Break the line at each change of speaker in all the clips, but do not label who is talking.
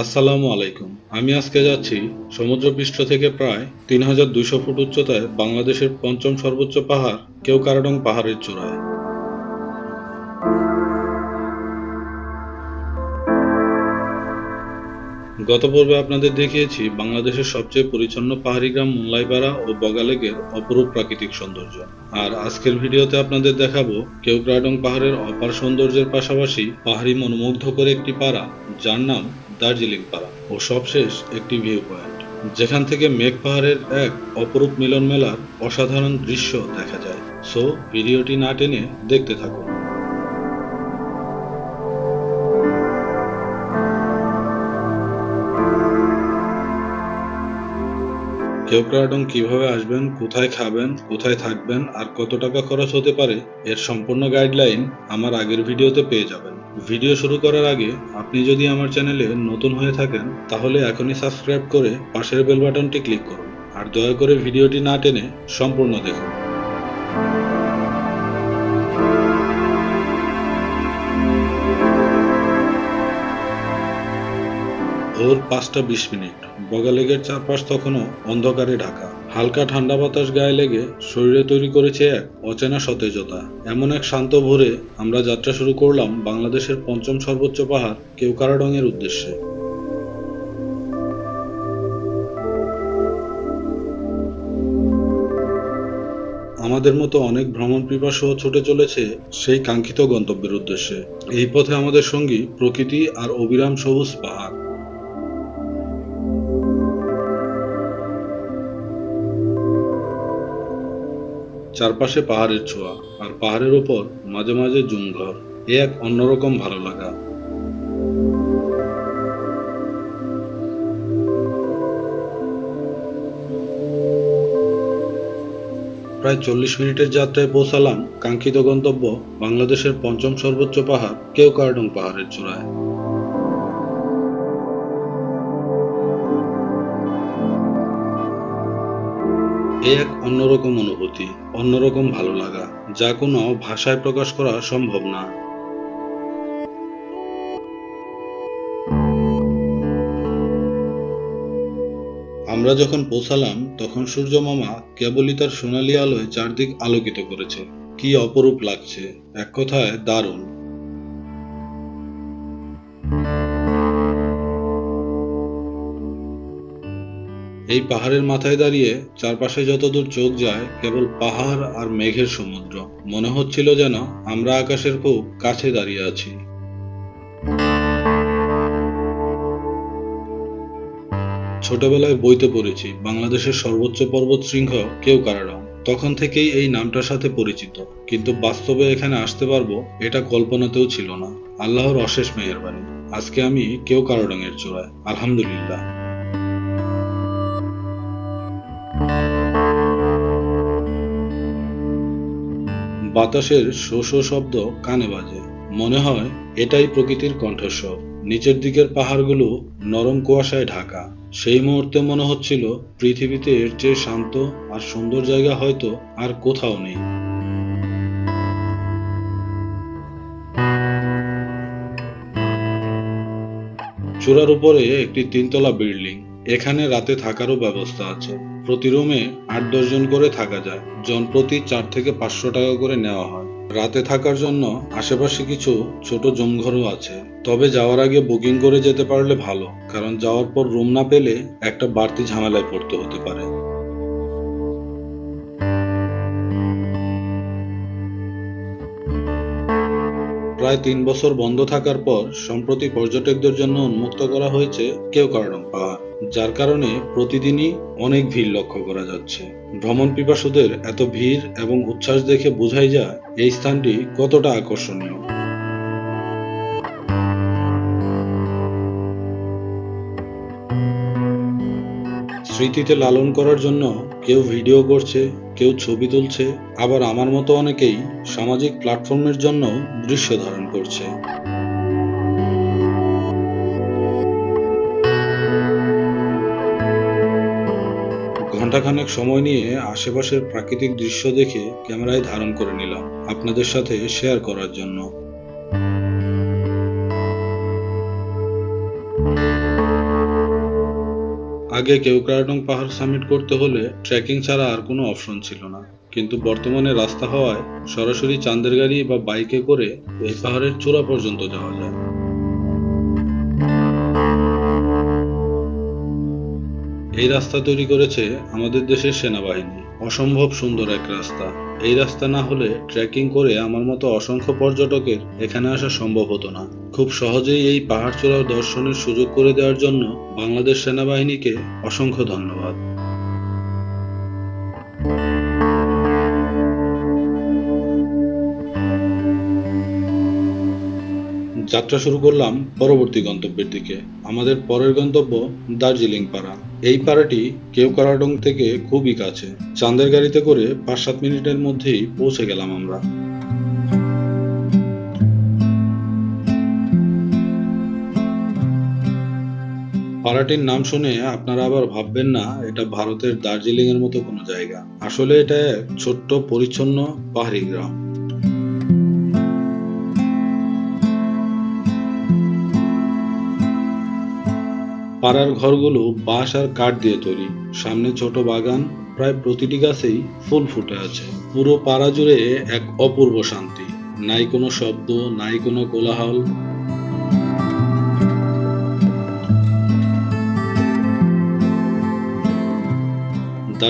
আসসালামু আলাইকুম। আমি আজকে যাচ্ছি সমুদ্রপৃষ্ঠ থেকে প্রায় তিন হাজার দুইশো ফুট উচ্চতায় বাংলাদেশের পঞ্চম সর্বোচ্চ পাহাড় কেউ কারাডং পাহাড়ের চূড়ায়। গত পর্বে আপনাদের দেখিয়েছি বাংলাদেশের সবচেয়ে পরিচ্ছন্ন পাহাড়ি গ্রাম মুনলাইপাড়া ও বগালেকের অপরূপ প্রাকৃতিক সৌন্দর্য। আর আজকের ভিডিওতে আপনাদের দেখাবো কেওক্রাডং পাহাড়ের অপার সৌন্দর্যের পাশাপাশি পাহাড়ি মনোমুগ্ধ করে একটি পাড়া, যার নাম দার্জিলিং পাড়া ও সবশেষ একটি ভিউ পয়েন্ট যেখান থেকে মেঘ পাহাড়ের এক অপরূপ মিলন মেলার অসাধারণ দৃশ্য দেখা যায়। সো ভিডিওটি না টেনে দেখতে থাকুন। কেওক্রাডং কীভাবে আসবেন, কোথায় খাবেন, কোথায় থাকবেন, আর কত টাকা খরচ হতে পারে, এর সম্পূর্ণ গাইডলাইন আমার আগের ভিডিওতে পেয়ে যাবেন। ভিডিও শুরু করার আগে আপনি যদি আমার চ্যানেলে নতুন হয়ে থাকেন, তাহলে এখনই সাবস্ক্রাইব করে পাশের বেল বাটনটি ক্লিক করুন। আর দয়া করে ভিডিওটি না টেনে সম্পূর্ণ দেখুন। ভোর পাঁচটা বিশ মিনিট। বগালেগের চারপাশ তখনও অন্ধকারে ঢাকা। হালকা ঠান্ডা বাতাস গায়ে লেগে শরীরে তৈরি করেছে এক অচেনা সতেজতা। এমন এক শান্ত ভোরে আমরা যাত্রা শুরু করলাম বাংলাদেশের পঞ্চম সর্বোচ্চ পাহাড় কেওকারাডং এর উদ্দেশ্যে। আমাদের মতো অনেক ভ্রমণ পিপাসুও ছুটে চলেছে সেই কাঙ্ক্ষিত গন্তব্যের উদ্দেশ্যে। এই পথে আমাদের সঙ্গী প্রকৃতি আর অবিরাম সবুজ পাহাড়। চারপাশে পাহাড়ের ছোঁয়া আর পাহাড়ের ওপর মাঝে মাঝে জুমঘর। এ এক অন্যরকম ভালো লাগা প্রায় চল্লিশ মিনিটের যাত্রায় পৌঁছালাম কাঙ্ক্ষিত গন্তব্য বাংলাদেশের পঞ্চম সর্বোচ্চ পাহাড় কেউ কেওকারডং পাহাড়ের চূড়ায়। এ এক অন্যরকম অনুভূতি, অন্যরকম ভালো লাগা, যা কোনো ভাষায় প্রকাশ করা সম্ভব না। আমরা যখন পৌঁছালাম, তখন সূর্য মামা কেবলই তার সোনালী আলোয় চারদিক আলোকিত করেছে। কি অপরূপ লাগছে, এক কথায় দারুণ। এই পাহাড়ের মাথায় দাঁড়িয়ে চারপাশে যতদূর চোখ যায়, কেবল পাহাড় আর মেঘের সমুদ্র। মনে হচ্ছিল যেন আমরা আকাশের খুব কাছে দাঁড়িয়ে আছি। ছোটবেলায় বইতে পড়েছি, বাংলাদেশের সর্বোচ্চ পর্বত শৃঙ্গ কেউ কারাডং তখন থেকেই এই নামটার সাথে পরিচিত। কিন্তু বাস্তবে এখানে আসতে পারব, এটা কল্পনাতেও ছিল না। আল্লাহর অশেষ মেহেরবানি। আজকে আমি কেউ কারাডং এর চূড়ায়। আলহামদুলিল্লাহ। বাতাসের শো শো শব্দ কানে বাজে। মনে হয় এটাই প্রকৃতির কণ্ঠস্বর। নিচের দিকের পাহাড়গুলো নরম কুয়াশায় ঢাকা। সেই মুহূর্তে মনে হচ্ছিল পৃথিবীতে এর চেয়ে শান্ত আর সুন্দর জায়গা হয়তো আর কোথাও নেই। চূড়ার উপরে একটি তিনতলা বিল্ডিং। এখানে রাতে থাকারও ব্যবস্থা আছে। প্রতি রুমে আট জন করে থাকা যায়, জন প্রতি চার থেকে পাঁচশো টাকা করে নেওয়া হয়। রাতে থাকার জন্য আশেপাশে কিছু ছোট জমঘরও আছে। তবে যাওয়ার আগে বুকিং করে যেতে পারলে ভালো, কারণ যাওয়ার পর রুম না পেলে একটা বাড়তি ঝামেলায় পড়তে হতে পারে। প্রায় তিন বছর বন্ধ থাকার পর সম্প্রতি পর্যটকদের জন্য উন্মুক্ত করা হয়েছে কেওকারডং পাহাড়। যার কারণে প্রতিদিনই অনেক ভিড় লক্ষ্য করা যাচ্ছে। ভ্রমণ পিপাসুদের এত ভিড় এবং উচ্ছ্বাস দেখে বোঝাই যায় এই স্থানটি কতটা আকর্ষণীয়। স্মৃতিতে লালন করার জন্য কেউ ভিডিও করছে, কেউ ছবি তুলছে, আবার আমার মতো অনেকেই সামাজিক প্ল্যাটফর্মের জন্য দৃশ্য ধারণ করছে। ঘন্টাখানেক সময় নিয়ে আশেপাশের প্রাকৃতিক দৃশ্য দেখে ক্যামেরায় ধারণ করে নিলাম আপনাদের সাথে শেয়ার করার জন্য। আগে কেউক্রাটং পাহাড় সামিট করতে হলে ট্রেকিং ছাড়া আর কোনো অপশন ছিল না। কিন্তু বর্তমানে রাস্তা হওয়ায় সরাসরি চান্দের গাড়ি বা বাইকে করে এই পাহাড়ের চূড়া পর্যন্ত যাওয়া যায়। এই রাস্তা তৈরি করেছে আমাদের দেশের সেনাবাহিনী। অসম্ভব সুন্দর এক রাস্তা। এই রাস্তা না হলে ট্রেকিং করে আমার মতো অসংখ্য পর্যটকের এখানে আসা সম্ভব হতো না। খুব সহজেই এই পাহাড় চূড়া দর্শনের সুযোগ করে দেওয়ার জন্য বাংলাদেশ সেনাবাহিনীকে অসংখ্য ধন্যবাদ। যাত্রা শুরু করলাম পরবর্তী গন্তব্যের দিকে। আমাদের পরের গন্তব্য দার্জিলিং পাড়া এই পাড়াটি কেওকারাডং থেকে খুবই কাছে। চাঁদের গাড়িতে করে পাঁচ সাত মিনিটের মধ্যেই পৌঁছে গেলাম আমরা। পাড়াটির নাম শুনে আপনারা আবার ভাববেন না, এটা ভারতের দার্জিলিং এর মতো কোনো জায়গা। আসলে এটা এক ছোট্ট, পরিচ্ছন্ন পাহাড়ি গ্রাম। পাড়ার ঘরগুলো বাঁশ আর কাঠ দিয়ে তৈরি। সামনে ছোট বাগান, প্রায় প্রতিটি গাছেই ফুল ফুটে আছে। পুরো পাড়া জুড়ে এক অপূর্ব শান্তি। নাই কোনো শব্দ, নাই কোনো কোলাহল।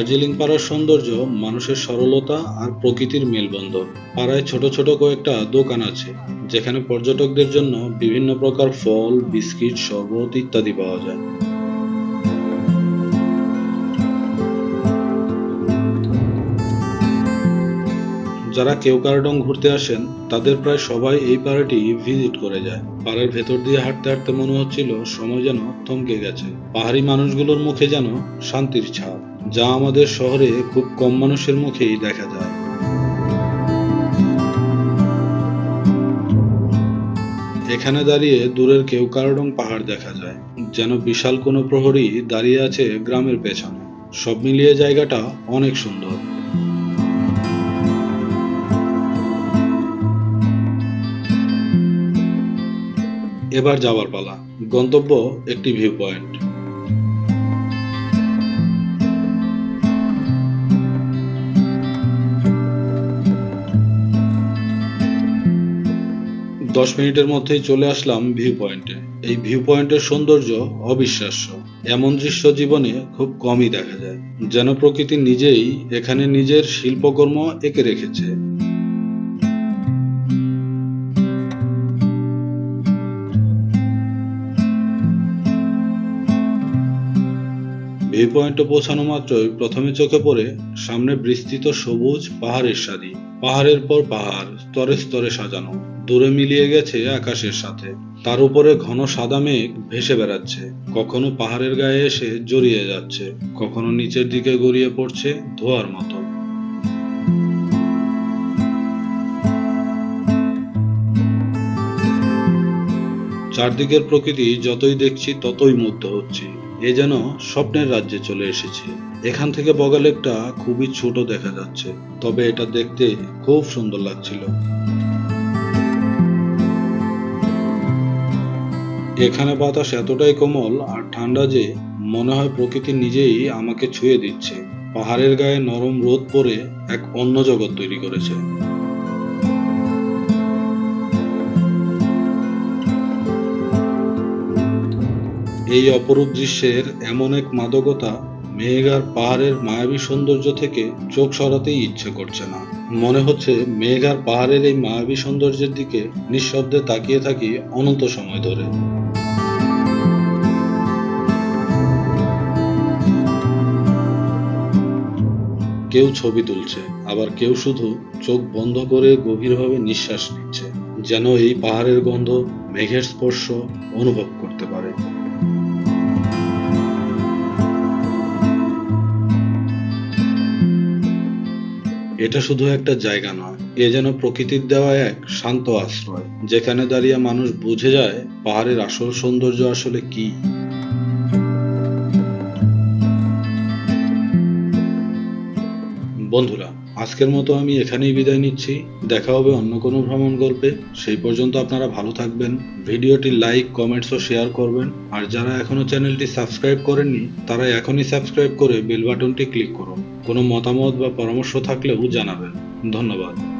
দার্জিলিং পাড়ার সৌন্দর্য, মানুষের সরলতা আর প্রকৃতির মেলবন্ধন। পাড়ায় ছোট ছোট কয়েকটা দোকান আছে, যেখানে পর্যটকদের জন্য বিভিন্ন প্রকার ফল, বিস্কিট, শরবত ইত্যাদি পাওয়া যায়। যারা কেউ কেওকারডং ঘুরতে আসেন, তাদের প্রায় সবাই এই পাড়াটি ভিজিট করে যায়। পাড়ার ভেতর দিয়ে হাঁটতে হাঁটতে মনে হচ্ছিল, সময় যেন থমকে গেছে। পাহাড়ি মানুষগুলোর মুখে যেন শান্তির ছাপ। যা আমাদের শহরে খুব কম মানুষের মুখেই দেখা যায়। এখানে দাঁড়িয়ে দূরের কেওকারডং পাহাড় দেখা যায়। যেন বিশাল কোনো প্রহরী দাঁড়িয়ে আছে গ্রামের পেছনে। সব মিলিয়ে জায়গাটা অনেক সুন্দর। এবার যাওয়ার পালা। গন্তব্য একটি ভিউ পয়েন্ট দশ মিনিটের মধ্যেই চলে আসলাম ভিউ পয়েন্টে এই ভিউ পয়েন্টের সৌন্দর্য অবিশ্বাস্য। এমন দৃশ্য জীবনে খুব কমই দেখা যায়, যেন প্রকৃতি নিজেই এখানে নিজের শিল্পকর্ম এঁকে রেখেছে। ভিউ পয়েন্টে পৌঁছানো মাত্রই প্রথমে চোখে পড়ে সামনে বিস্তৃত সবুজ পাহাড়ের সারি। পাহাড়ের পর পাহাড়, স্তরে স্তরে সাজানো। দূরে মিলিয়ে গেছে আকাশের সাথে। তার উপরে ঘন সাদা মেঘ ভেসে বেড়াচ্ছে। কখনো পাহাড়ের গায়ে এসে জড়িয়ে যাচ্ছে। কখনো নিচের দিকে গড়িয়ে পড়ছে ধোয়ার মতো। চারদিকের প্রকৃতি যতই দেখছি ততই মুগ্ধ হচ্ছি। এ যেন স্বপ্নের রাজ্যে চলে এসেছে। এখান থেকে বগালেকটা খুবই ছোট দেখা যাচ্ছে, তবে এটা দেখতে খুব সুন্দর লাগছিল। এখানে বাতাস এতটাই কোমল আর ঠান্ডা যে মনে হয় প্রকৃতি নিজেই আমাকে ছুঁয়ে দিচ্ছে। পাহাড়ের গায়ে নরম রোদ পরে এক অন্য জগৎ তৈরি করেছে। এই অপরূপ দৃশ্যের এমন এক মাদকতা মেঘার পাহাড়ের মায়াবী সৌন্দর্য থেকে চোখ সরাতেই ইচ্ছে করছে না। মনে হচ্ছে মেঘার পাহাড়ের এই মায়াবী সৌন্দর্যের দিকে নিঃশব্দে তাকিয়ে থাকি অনন্ত সময় ধরে। কেউ ছবি তুলছে, আবার কেউ শুধু চোখ বন্ধ করে গভীরভাবে নিঃশ্বাস নিচ্ছে, যেন এই পাহাড়ের গন্ধ মেঘের স্পর্শ অনুভব করতে পারে। এটা শুধু একটা জায়গা নয়, এ যেন প্রকৃতির দেওয়া এক শান্ত আশ্রয়, যেখানে দাঁড়িয়ে মানুষ বুঝে যায় পাহাড়ের আসল সৌন্দর্য আসলে কি। বন্ধুরা আজকের মতো আমি এখানেই বিদায় নিচ্ছি। দেখা হবে অন্য কোনো ভ্রমণ গল্পে। সেই পর্যন্ত আপনারা ভালো থাকবেন। ভিডিওটি লাইক কমেন্টস ও শেয়ার করবেন। আর যারা এখনও চ্যানেলটি সাবস্ক্রাইব করেননি, তারা এখনই সাবস্ক্রাইব করে বেল বাটনটি ক্লিক করুন। কোনো মতামত বা পরামর্শ থাকলেও জানাবেন। ধন্যবাদ।